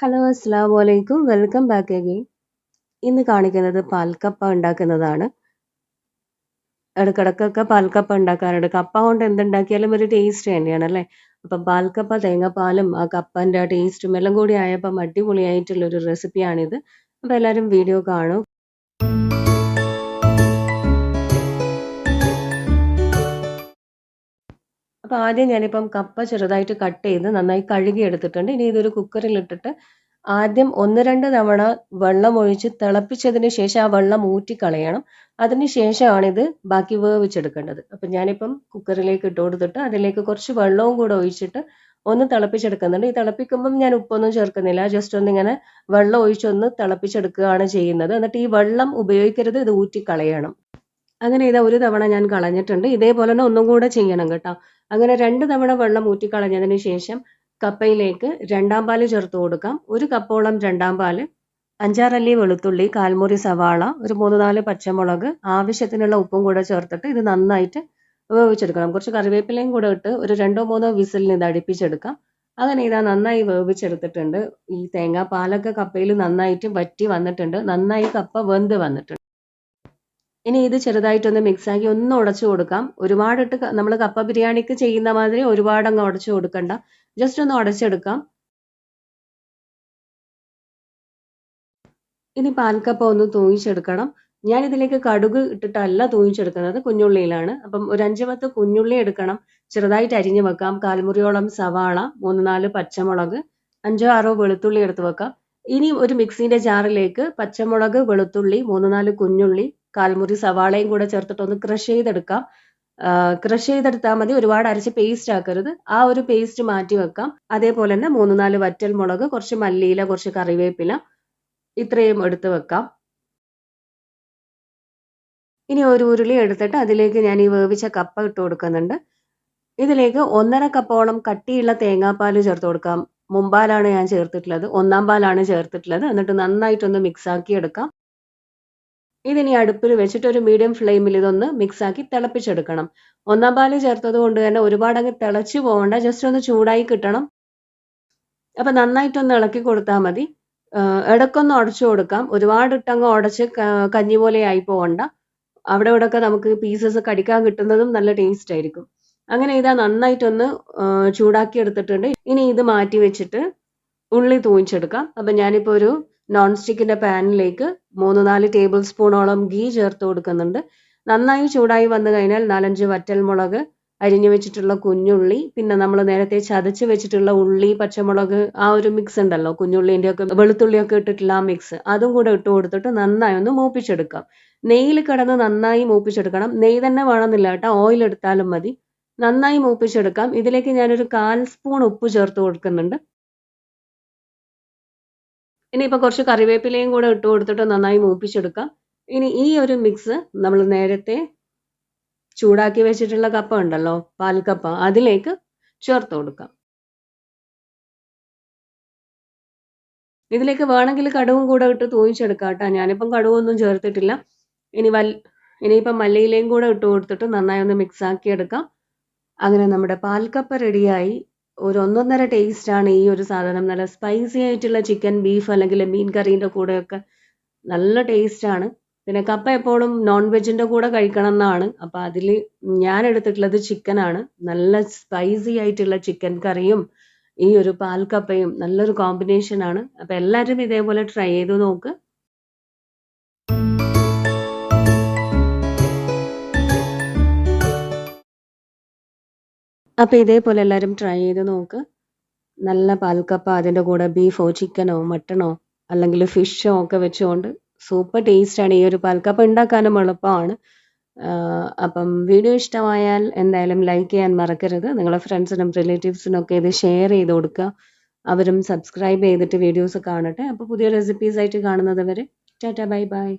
Hello അസ്സാം വലൈക്കും welcome back again ഇന്ന് കാണിക്കുന്നത് പാൽക്കപ്പ ഉണ്ടാക്കുന്നതാണ്. ഇടക്കിടക്കൊക്കെ പാൽക്കപ്പ ഉണ്ടാക്കാറുണ്ട്. കപ്പ കൊണ്ട് എന്തുണ്ടാക്കിയാലും ഒരു ടേസ്റ്റ് തന്നെയാണ് അല്ലേ? അപ്പം പാൽക്കപ്പ തേങ്ങാപ്പാലും ആ കപ്പന്റെ ആ ടേസ്റ്റും എല്ലാം കൂടി ആയപ്പം അടിപൊളിയായിട്ടുള്ള ഒരു റെസിപ്പിയാണിത് അപ്പം എല്ലാവരും വീഡിയോ കാണും. അപ്പോൾ ആദ്യം ഞാനിപ്പം കപ്പ ചെറുതായിട്ട് കട്ട് ചെയ്ത് നന്നായി കഴുകി എടുത്തിട്ടുണ്ട്. ഇനി ഇതൊരു കുക്കറിൽ ഇട്ടിട്ട് ആദ്യം ഒന്ന് രണ്ട് തവണ വെള്ളം ഒഴിച്ച് തിളപ്പിച്ചതിന് ശേഷം ആ വെള്ളം ഊറ്റിക്കളയണം അതിന് ശേഷമാണ് ഇത് ബാക്കി വേവിച്ചെടുക്കേണ്ടത്. അപ്പം ഞാനിപ്പം കുക്കറിലേക്ക് ഇട്ട് കൊടുത്തിട്ട് അതിലേക്ക് കുറച്ച് വെള്ളവും കൂടെ ഒഴിച്ചിട്ട് ഒന്ന് തിളപ്പിച്ചെടുക്കുന്നുണ്ട്. ഈ തിളപ്പിക്കുമ്പം ഞാൻ ഉപ്പൊന്നും ചേർക്കുന്നില്ല. ജസ്റ്റ് ഒന്ന് ഇങ്ങനെ വെള്ളം ഒഴിച്ചൊന്ന് തിളപ്പിച്ചെടുക്കുകയാണ് ചെയ്യുന്നത്. എന്നിട്ട് ഈ വെള്ളം ഉപയോഗിക്കരുത് ഇത് ഊറ്റിക്കളയണം അങ്ങനെ ഇതാ ഒരു തവണ ഞാൻ കളഞ്ഞിട്ടുണ്ട്. ഇതേപോലെ തന്നെ ഒന്നും കൂടെ ചെയ്യണം കേട്ടോ. അങ്ങനെ രണ്ട് തവണ വെള്ളം ഊറ്റിക്കളഞ്ഞതിന് ശേഷം കപ്പയിലേക്ക് രണ്ടാം പാൽ ചേർത്ത് കൊടുക്കാം. ഒരു കപ്പോളം രണ്ടാം പാൽ അഞ്ചാറല്ലി വെളുത്തുള്ളി കാൽമുറി സവാള ഒരു മൂന്ന് നാല് പച്ചമുളക് ആവശ്യത്തിനുള്ള ഉപ്പും കൂടെ ചേർത്തിട്ട് ഇത് നന്നായിട്ട് വേവിച്ചെടുക്കണം. കുറച്ച് കറിവേപ്പിലയും കൂടെ ഇട്ട് ഒരു രണ്ടോ മൂന്നോ വിസിലിന് ഇത് അടുപ്പിച്ചെടുക്കാം. അങ്ങനെ ഇതാ നന്നായി വേവിച്ചെടുത്തിട്ടുണ്ട്. ഈ തേങ്ങാപ്പാലൊക്കെ കപ്പയിൽ നന്നായിട്ട് വറ്റി വന്നിട്ടുണ്ട്. നന്നായി കപ്പ വെന്ത് വന്നിട്ടുണ്ട്. ഇനി ഇത് ചെറുതായിട്ടൊന്ന് മിക്സാക്കി ഒന്ന് ഉടച്ചു കൊടുക്കാം. ഒരുപാടിട്ട് നമ്മൾ കപ്പ ബിരിയാണിക്ക് ചെയ്യുന്ന മാതിരി ഒരുപാട് അങ്ങ് ഉടച്ചു കൊടുക്കണ്ട. ജസ്റ്റ് ഒന്ന് ഉടച്ചെടുക്കാം. ഇനി പാൽക്കപ്പ ഒന്ന് തൂങ്ങിച്ചെടുക്കണം. ഞാൻ ഇതിലേക്ക് കടുക് ഇട്ടിട്ടല്ല തൂങ്ങിച്ചെടുക്കുന്നത് കുഞ്ഞുള്ളിയിലാണ്. അപ്പം ഒരു അഞ്ച് പത്ത് കുഞ്ഞുള്ളി എടുക്കണം. ചെറുതായിട്ട് അരിഞ്ഞു വെക്കാം. കാൽമുറിയോളം സവാള മൂന്ന് നാല് പച്ചമുളക് അഞ്ചോ ആറോ വെളുത്തുള്ളി എടുത്ത് വെക്കാം. ഇനി ഒരു മിക്സിന്റെ ജാറിലേക്ക് പച്ചമുളക് വെളുത്തുള്ളി മൂന്ന് നാല് കുഞ്ഞുള്ളി കാൽമുറി സവാളയും കൂടെ ചേർത്തിട്ട് ഒന്ന് ക്രഷ് ചെയ്തെടുക്കാം ക്രഷ് ചെയ്തെടുത്താൽ മതി. ഒരുപാട് അരച്ച് പേസ്റ്റ് ആക്കരുത്. ആ ഒരു പേസ്റ്റ് മാറ്റി വെക്കാം. അതേപോലെ തന്നെ മൂന്ന് നാല് വറ്റൽ മുളക് കുറച്ച് മല്ലിയില കുറച്ച് കറിവേപ്പില ഇത്രയും എടുത്ത് വെക്കാം. ഇനി ഒരു ഉരുളി എടുത്തിട്ട് അതിലേക്ക് ഞാൻ ഈ വേവിച്ച കപ്പ ഇട്ട് കൊടുക്കുന്നുണ്ട്. ഇതിലേക്ക് ഒന്നര കപ്പോളം കട്ടിയുള്ള തേങ്ങാപ്പാൽ ചേർത്ത് കൊടുക്കാം. മുമ്പാലാണ് ഞാൻ ചേർത്തിട്ടുള്ളത്. ഒന്നാം പാലാണ് ചേർത്തിട്ടുള്ളത്. എന്നിട്ട് നന്നായിട്ടൊന്ന് മിക്സ് ആക്കി എടുക്കാം. ഇതിനി അടുപ്പിൽ വെച്ചിട്ട് ഒരു മീഡിയം ഫ്ലെയിമിൽ ഇതൊന്ന് മിക്സ് ആക്കി തിളപ്പിച്ചെടുക്കണം. ഒന്നാം പാൽ ചേർത്തത് കൊണ്ട് തന്നെ ഒരുപാട് അങ്ങ് തിളച്ചു പോകണ്ട ജസ്റ്റ് ഒന്ന് ചൂടായി കിട്ടണം. അപ്പം നന്നായിട്ടൊന്ന് ഇളക്കി കൊടുത്താൽ മതി. ഇടക്കൊന്ന് ഉടച്ചു കൊടുക്കാം. ഒരുപാട് ഇട്ടങ്ങ് ഉടച്ച് കഞ്ഞി പോലെ ആയി പോകണ്ട. അവിടെ ഇവിടെ ഒക്കെ നമുക്ക് പീസസ് കടിക്കാൻ കിട്ടുന്നതും നല്ല ടേസ്റ്റ് ആയിരിക്കും. അങ്ങനെ ഇതാ നന്നായിട്ടൊന്ന് ചൂടാക്കി എടുത്തിട്ടുണ്ട്. ഇനി ഇത് മാറ്റി വെച്ചിട്ട് ഉള്ളി തൂങ്ങിച്ചെടുക്കാം അപ്പം ഞാനിപ്പോൾ ഒരു നോൺ സ്റ്റിക്കിന്റെ പാനിലേക്ക് മൂന്ന് നാല് ടേബിൾ സ്പൂണോളം ഗീ ചേർത്ത് കൊടുക്കുന്നുണ്ട്. നന്നായി ചൂടായി വന്നു കഴിഞ്ഞാൽ നാലഞ്ച് വറ്റൽമുളക് അരിഞ്ഞു വെച്ചിട്ടുള്ള കുഞ്ഞുള്ളി പിന്നെ നമ്മൾ നേരത്തെ ചതച്ച് വെച്ചിട്ടുള്ള ഉള്ളി പച്ചമുളക് ആ ഒരു മിക്സ് ഉണ്ടല്ലോ കുഞ്ഞുള്ളിന്റെ ഒക്കെ വെളുത്തുള്ളിയൊക്കെ ഇട്ടിട്ടുള്ള ആ മിക്സ് അതും കൂടെ ഇട്ട് കൊടുത്തിട്ട് നന്നായി ഒന്ന് മൂപ്പിച്ചെടുക്കാം. നെയ്യിൽ കിടന്ന് നന്നായി മൂപ്പിച്ചെടുക്കണം. നെയ്യ് തന്നെ വേണമെന്നില്ല കേട്ടോ ഓയിൽ എടുത്താലും മതി. നന്നായി മൂപ്പിച്ചെടുക്കാം. ഇതിലേക്ക് ഞാനൊരു കാൽ സ്പൂൺ ഉപ്പ് ചേർത്ത് കൊടുക്കുന്നുണ്ട്. ഇനിയിപ്പോൾ കുറച്ച് കറിവേപ്പിലയും കൂടെ ഇട്ട് കൊടുത്തിട്ട് നന്നായി മൂപ്പിച്ചെടുക്കാം. ഇനി ഈ ഒരു മിക്സ് നമ്മൾ നേരത്തെ ചൂടാക്കി വെച്ചിട്ടുള്ള കപ്പ ഉണ്ടല്ലോ പാൽക്കപ്പ അതിലേക്ക് ചേർത്ത് കൊടുക്കാം. ഇതിലേക്ക് വേണമെങ്കിൽ കടുവും കൂടെ ഇട്ട് തൂങ്ങിച്ചെടുക്കാം കേട്ടോ. ഞാനിപ്പം കടുവൊന്നും ചേർത്തിട്ടില്ല. ഇനി വൽ ഇനിയിപ്പം മല്ലിയിലയും കൂടെ ഇട്ട് കൊടുത്തിട്ട് നന്നായി ഒന്ന് മിക്സ് ആക്കി എടുക്കാം അങ്ങനെ നമ്മുടെ പാൽക്കപ്പ റെഡിയായി ഒരു ഒന്നൊന്നര ടേസ്റ്റാണ് ഈ ഒരു സാധനം. നല്ല സ്പൈസി ആയിട്ടുള്ള ചിക്കൻ ബീഫ് അല്ലെങ്കിൽ മീൻ കറീന്റെ കൂടെയൊക്കെ നല്ല ടേസ്റ്റാണ്. പിന്നെ കപ്പ എപ്പോഴും നോൺ വെജിന്റെ കൂടെ കഴിക്കണം എന്നാണ് അപ്പോൾ അതിൽ ഞാൻ എടുത്തിട്ടുള്ളത് ചിക്കനാണ് നല്ല സ്പൈസി ആയിട്ടുള്ള ചിക്കൻ കറിയും ഈ ഒരു പാൽ കപ്പയും നല്ലൊരു കോമ്പിനേഷനാണ് അപ്പോൾ എല്ലാവരും ഇതേപോലെ ട്രൈ ചെയ്ത് നോക്ക്. അപ്പോൾ ഇതേപോലെ എല്ലാവരും ട്രൈ ചെയ്ത് നോക്ക്. നല്ല പാൽക്കപ്പ അതിന്റെ കൂടെ ബീഫോ ചിക്കനോ മട്ടണോ അല്ലെങ്കിൽ ഫിഷോ ഒക്കെ വെച്ചുകൊണ്ട് സൂപ്പർ ടേസ്റ്റാണ് ഈ ഒരു പാൽക്കപ്പ ഉണ്ടാക്കാനും എളുപ്പമാണ്. അപ്പം വീഡിയോ ഇഷ്ടമായാൽ എന്തായാലും ലൈക്ക് ചെയ്യാൻ മറക്കരുത്. നിങ്ങളുടെ ഫ്രണ്ട്സിനും റിലേറ്റീവ്സിനും ഒക്കെ ഇത് ഷെയർ ചെയ്ത് കൊടുക്കുക. അവരും സബ്സ്ക്രൈബ് ചെയ്തിട്ട് വീഡിയോസ് കാണട്ടെ. അപ്പോൾ പുതിയ റെസിപ്പീസ് ആയിട്ട് കാണുന്നത് വരെ ടാറ്റ ബൈ ബൈ